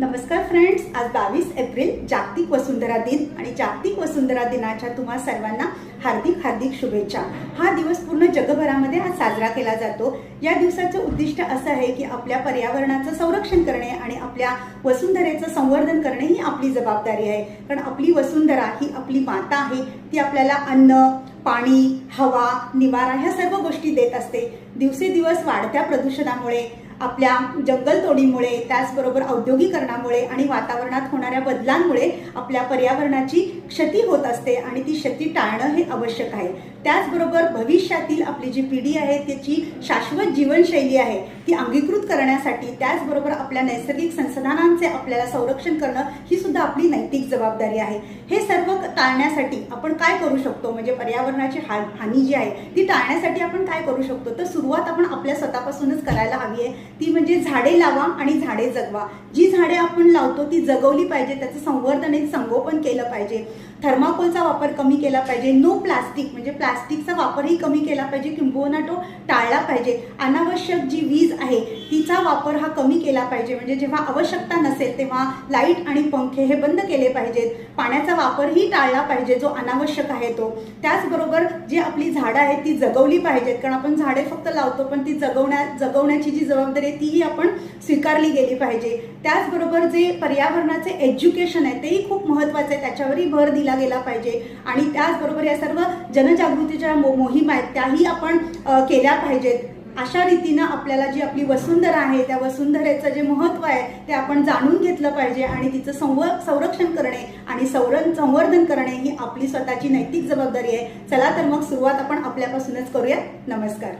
नमस्कार फ्रेंड्स आज बावीस एप्रिल जागतिक वसुंधरा दिन आणि जागतिक वसुंधरा दिनाच्या तुम्हा सर्वांना हार्दिक हार्दिक शुभेच्छा. हा दिवस पूर्ण जगभरामध्ये आज साजरा केला जातो. या दिवसाचं उद्दिष्ट असं आहे की आपल्या पर्यावरणाचं संरक्षण करणे आणि आपल्या वसुंधरेचं संवर्धन करणे ही आपली जबाबदारी आहे. कारण आपली वसुंधरा ही आपली माता आहे. ती आपल्याला अन्न पाणी हवा निवारा ह्या सर्व गोष्टी देत असते. दिवसेदिवस वाढत्या प्रदूषणामुळे आपल्या जंगलतोडीमुळे त्याचबरोबर औद्योगिकरणामुळे आणि वातावरणात होणाऱ्या बदलांमुळे आपल्या पर्यावरणाची क्षती होत असते आणि ती क्षती टाळणं हे आवश्यक आहे. त्याचबरोबर भविष्यातील आपली जी पिढी आहे त्याची शाश्वत जीवनशैली आहे ती अंगीकृत करण्यासाठी त्याचबरोबर आपल्या नैसर्गिक संसाधनांचे आपल्याला संरक्षण करणं ही सुद्धा आपली नैतिक जबाबदारी आहे. हे सर्व टाळण्यासाठी आपण काय करू शकतो? म्हणजे पर्यावरणाची हा हानी जी आहे ती टाळण्यासाठी आपण काय करू शकतो? तर सुरुवात आपण आपल्या स्वतःपासूनच करायला हवी आहे. ती म्हणजे झाडे लावा आणि झाडे जगवा. जी झाडे आपण लावतो ती जगवली पाहिजे. त्याचं संवर्धन आणि संगोपन केलं पाहिजे. थर्माकोलचा वापर कमी केला पाहिजे. नो प्लास्टिक म्हणजे प्लास्टिकचा वापरही कमी केला पाहिजे. किंबहुना तो टाळला पाहिजे. अनावश्यक जी वीज आहे तिचा वापर हा कमी केला पाहिजे. म्हणजे जेव्हा आवश्यकता नसेल तेव्हा लाइट आणि पंखे हे बंद केले पाहिजेत. पाण्याचा वापरही टाळला पाहिजे जो अनावश्यक आहे तो. त्याचबरोबर जी आपली झाडं आहेत ती जगवली पाहिजेत. कारण आपण झाडे फक्त लावतो पण ती जगवण्या जगवण्याची जी जबाबदारी वगैरे तीही आपण स्वीकारली गेली पाहिजे. त्याचबरोबर जे पर्यावरणाचे एज्युकेशन आहे तेही खूप महत्वाचं आहे. त्याच्यावरही भर दिला गेला पाहिजे. आणि त्याचबरोबर या सर्व जनजागृतीच्या मो मोहीम आहेत त्याही आपण केल्या पाहिजेत. अशा रीतीनं आपल्याला जी आपली वसुंधरा आहे त्या वसुंधरेचं जे महत्त्व आहे ते आपण जाणून घेतलं पाहिजे आणि तिचं संव संरक्षण करणे आणि संर संवर्धन करणे ही आपली स्वतःची नैतिक जबाबदारी आहे. चला तर मग सुरुवात आपण आपल्यापासूनच करूया. नमस्कार.